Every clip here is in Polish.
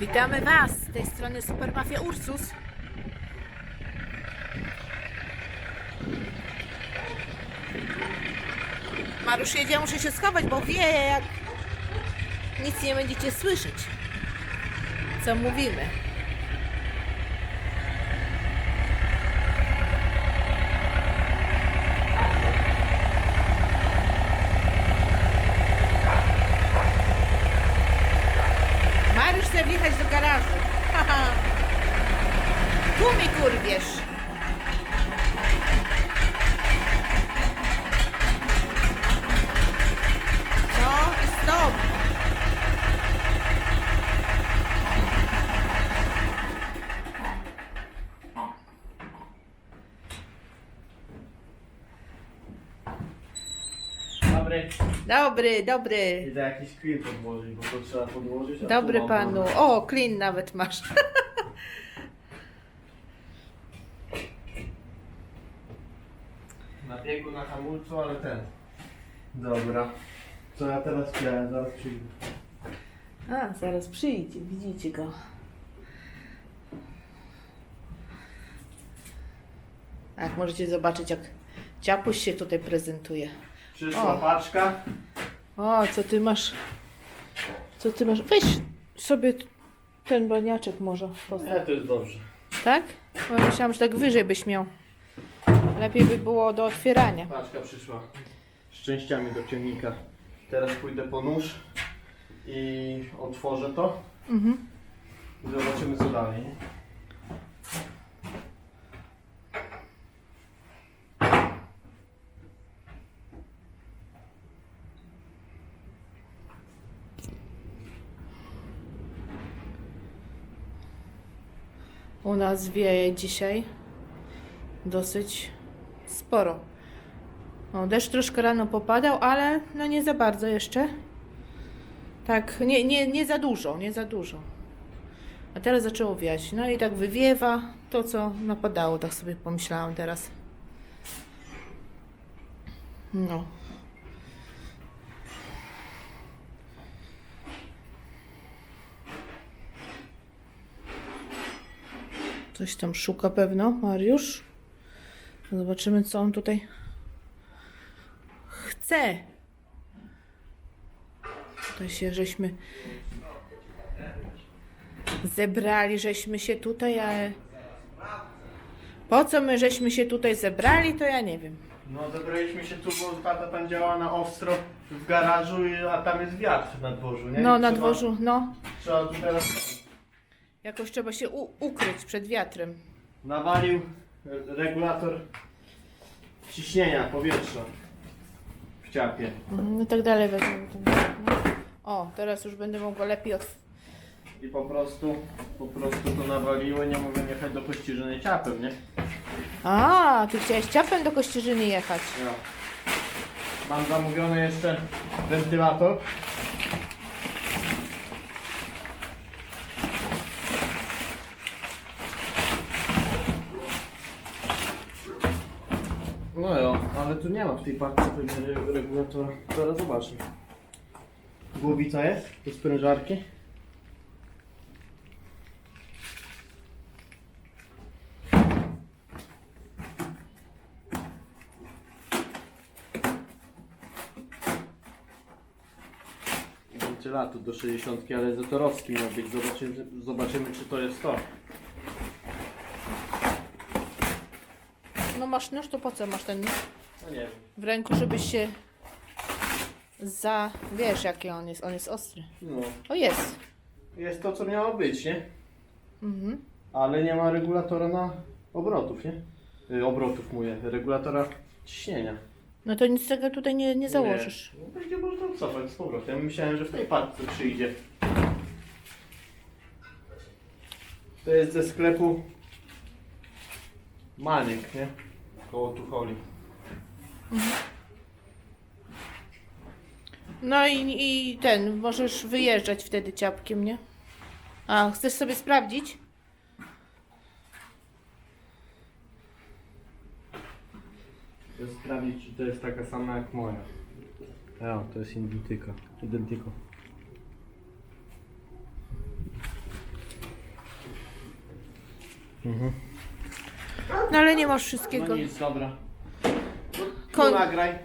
Witamy Was z tej strony Supermafia Ursus. Marusz jedzie, muszę się schować, bo wie jak nic nie będziecie słyszeć. Co mówimy. Mariusz chce wjechać do garażu. Haha. Tu mi kurwiesz. No, stop. Dobry. Dobry. Idę jakiś klin podłożyć, bo to trzeba podłożyć. a tu Dobry mam panu. O, klin nawet masz. Na biegu, na hamulcu, ale ten. Dobra. Co ja teraz chciałem? Zaraz przyjdę. A, zaraz przyjdzie, widzicie go. Tak, możecie zobaczyć, jak ciapuś się tutaj prezentuje. Przyszła O. paczka. O, co ty masz? Co ty masz? Weź sobie ten baniaczek może. postaw. Nie, to jest dobrze. Tak? Bo myślałam, że tak wyżej byś miał. Lepiej by było do otwierania. Paczka przyszła z częściami do ciągnika. Teraz pójdę po nóż i otworzę to. Mhm. I zobaczymy co dalej. Nie? U nas wieje dzisiaj dosyć sporo. O, deszcz troszkę rano popadał, ale no nie za bardzo jeszcze. Tak, nie, nie, nie za dużo, nie za dużo. A teraz zaczęło wiać. No i tak wywiewa to, co napadało, tak sobie pomyślałam teraz. No. Coś tam szuka pewno, Mariusz. Zobaczymy, co on tutaj chce. To się żeśmy zebrali, żeśmy się tutaj, ale po co my żeśmy się tutaj zebrali, to ja nie wiem. No zebraliśmy się tu, bo tata tam działa na ostro w garażu, a tam jest wiatr na dworzu, nie? No, na trzeba- dworzu, no. Trzeba tu teraz... Jakoś trzeba się u- ukryć przed wiatrem. Nawalił regulator ciśnienia powietrza w ciapie. No tak dalej. No. O, teraz już będę mogła lepiej otworzyć. I po prostu, po prostu to nawaliło, nie mogłem jechać do Kościerzyny ciapem, nie? A, ty chciałeś ciapem do Kościerzyny jechać. No. Mam zamówiony jeszcze wentylator. No jo, ale tu nie ma w tej paczce pewnie re- regulatora. Zaraz zobaczę. Głowica jest? Do sprężarki? Wentylator do 60, ale zatorowski miał być. Zobaczymy, zobaczymy czy to jest to. Masz nóż, to po co masz ten nóż No nie wiem. w ręku, żebyś się za... Wiesz, jaki on jest. On jest ostry. No. O, jest. Jest to co miało być, nie? Mhm. Ale nie ma regulatora na obrotów, nie? Y, obrotów mówię, regulatora ciśnienia. No to nic tego tutaj nie, nie założysz. Nie. No, będzie można cofać z powrotem. Myślałem, że w tej paczce przyjdzie. To jest ze sklepu Maniek, nie? Koło Tucholi. No i, i ten, możesz wyjeżdżać wtedy ciapkiem, nie? A, chcesz sobie sprawdzić? Chcę sprawdzić, czy to jest taka sama jak moja. Ja, to jest Indytyka. Identyko. No ale nie masz No wszystkiego. nic, dobra. Tu Koń- nagraj.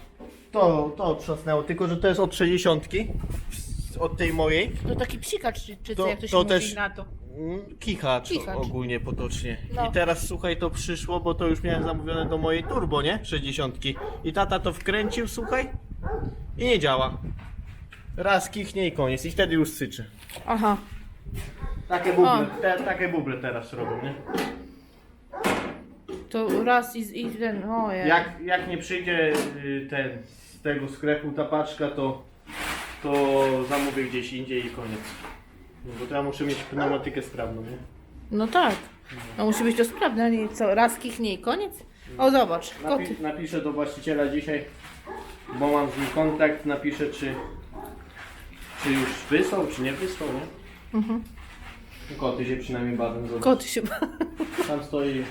To, to otrząsnęło, tylko że to jest od 60. Od tej mojej. To taki psikacz, czy, czy To- jak to się to mówi też- na to. Mm, Kichacz, Kichacz. ogólnie potocznie. No. I teraz słuchaj, to przyszło, bo to już miałem zamówione do mojej turbo, nie? 60. I tata to wkręcił, słuchaj. I nie działa. Raz kichnie i koniec. I wtedy już syczy. Aha. Takie buble, te, takie buble teraz robią, nie? To raz i, i ten, ojej. Jak, jak nie przyjdzie y, ten z tego sklepu ta paczka, to, to zamówię gdzieś indziej i koniec. No bo to ja muszę mieć pneumatykę sprawną, nie? No tak. No musi być to sprawne, a nie co, raz kichnie i koniec? O zobacz, koty. Napi- napiszę do właściciela dzisiaj, bo mam z nim kontakt, napiszę czy, czy już wysłał, czy nie wysłał, nie? Mhm. Koty się przynajmniej bawią. zobacz. Koty się... Tam stoi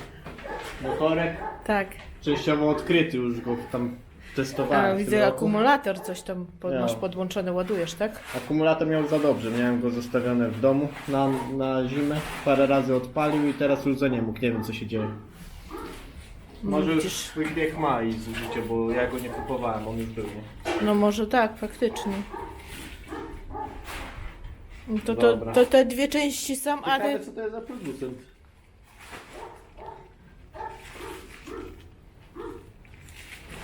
motorek, tak. częściowo odkryty już go tam testowałem. A, w tym widzę roku. akumulator coś tam pod, Ja. masz podłączony, ładujesz, tak? Akumulator miał za dobrze, miałem go zostawione w domu na, na zimę, parę razy odpalił i teraz już za nie mógł, nie wiem co się dzieje. Może już widzisz. swój bieg ma i zużycie, bo ja go nie kupowałem, on już był, nie? No może tak, faktycznie. No To, to, Dobra. to te dwie części są, a Ciekawe co to jest za producent.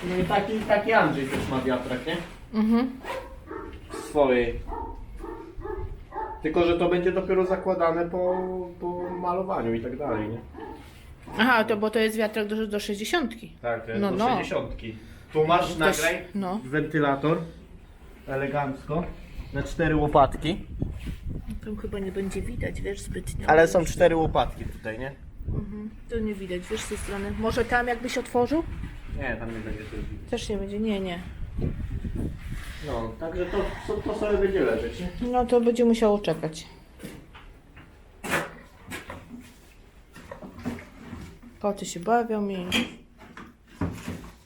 No i taki, taki Andrzej też ma wiatrak, nie? Mhm. Swojej. Tylko, że to będzie dopiero zakładane po, po malowaniu i tak dalej, nie? Aha, to bo to jest wiatrak do, do 60. Tak, to jest No, do no. 60. Tu masz, Też- nagraj, no. wentylator, elegancko, na cztery łopatki. Tam chyba nie będzie widać, wiesz, zbytnio. Ale są cztery łopatki tutaj, nie? Mhm. To nie widać, wiesz, z tej strony. Może tam jakbyś otworzył? Nie, tam nie będzie widać. Też nie będzie, nie, nie. No, także to, to, to sobie będzie leżeć, nie? No to będzie musiało czekać. Koty się bawią i...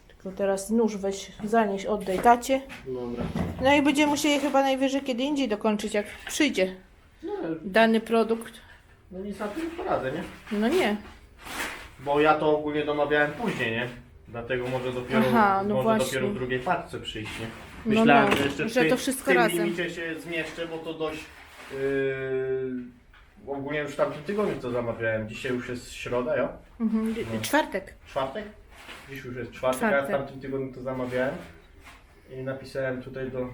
Tylko teraz nóż weź, zanieś, oddaj tacie. Dobra. No i będziemy musieli chyba najwyżej kiedy indziej dokończyć, jak przyjdzie No, dany produkt. no nic na tym nie poradzę, nie? No nie. Bo ja to ogólnie domawiałem później, nie? Dlatego może dopiero, Aha, no może właśnie. dopiero w drugiej paczce przyjść, nie? No, Myślałem, no, że jeszcze w, że tej, to wszystko w tym razem. limicie się zmieszczę, bo to dość... Yy, ogólnie już w tamtym tygodniu to zamawiałem. Dzisiaj już jest środa, ja? Mhm. No. Czwartek. Czwartek? Dziś już jest czwartek, a ja w Czwartek. tamtym tygodniu to zamawiałem. I napisałem tutaj do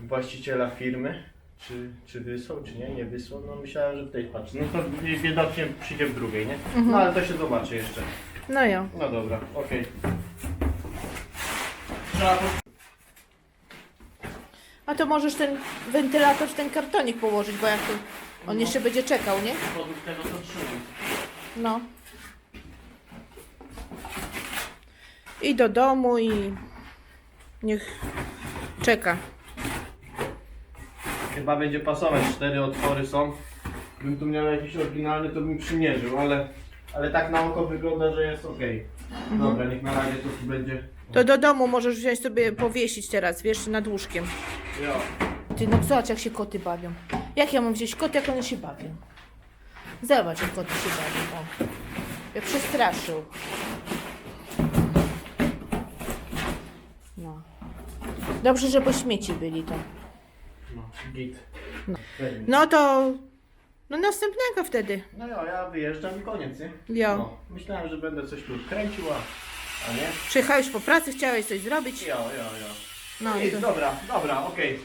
właściciela firmy, czy, czy wysłał, czy nie, nie wysłał. No myślałem, że w tej paczce. No to widocznie przyjdzie w drugiej, nie? Mhm. No ale to się zobaczy jeszcze. No jo. No dobra, okej. Trzeba po... A to możesz ten wentylator w ten kartonik położyć, bo jak to on jeszcze będzie czekał, nie? Podłóg tego to trzymam. No. I do domu i niech czeka. Chyba będzie pasować, cztery otwory są. Gdybym tu miał jakiś oryginalny, to bym przymierzył, ale, ale tak na oko wygląda, że jest ok. Dobra, niech na razie to tu będzie. To do domu możesz wziąć sobie, powiesić teraz, wiesz, nad łóżkiem. Jo. Ty, no zobacz jak się koty bawią. Jak ja mam wziąć koty, jak one się bawią? Zobacz jak koty się bawią. O. Jak przestraszył. No. Dobrze, że po śmieci byli to. No, git. No. No to... No następnego wtedy. No jo, ja wyjeżdżam i koniec, nie? Jo. No, myślałem, że będę coś tu kręcił, a, nie? Przyjechałeś po pracy, chciałeś coś zrobić. Jo, jo, jo. No i Nic, to... dobra, dobra, okej.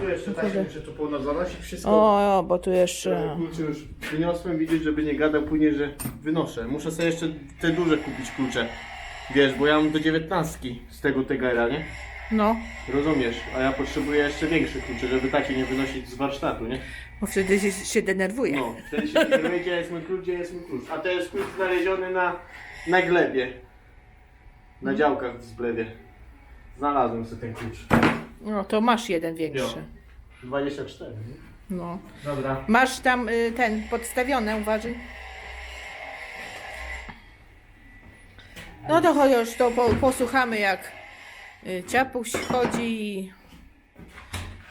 Tu jeszcze tak Kurde. muszę tu ponad zanosić wszystko. O, o, bo tu E, jeszcze... Klucze już wyniosłem, widzieć, żeby nie gadał później, że wynoszę. Muszę sobie jeszcze te duże kupić klucze. Wiesz, bo ja mam do dziewiętnastki z tego Tegera, nie? No, Rozumiesz, a ja potrzebuję jeszcze większe klucze, żeby takie nie wynosić z warsztatu, nie? Bo wtedy się, się denerwuje. No, wtedy się kieruje, gdzie jest mój klucz, gdzie jest mój klucz. A to jest klucz znaleziony na, na glebie. Na działkach w zblewie. Znalazłem sobie ten klucz. No, to masz jeden większy. 24, nie? No. Dobra. Masz tam y, ten podstawione, uważaj. No to chociaż to po, posłuchamy jak y, ciapuś chodzi i,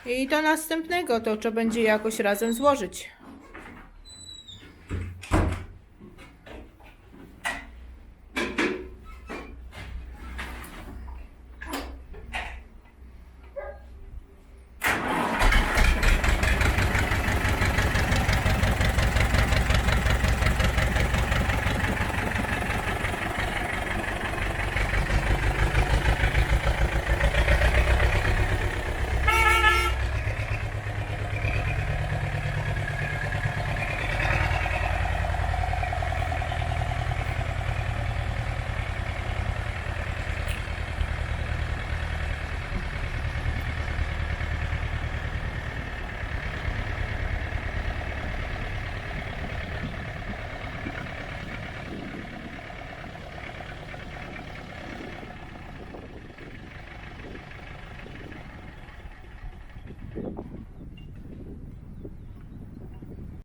i do następnego to trzeba będzie jakoś razem złożyć.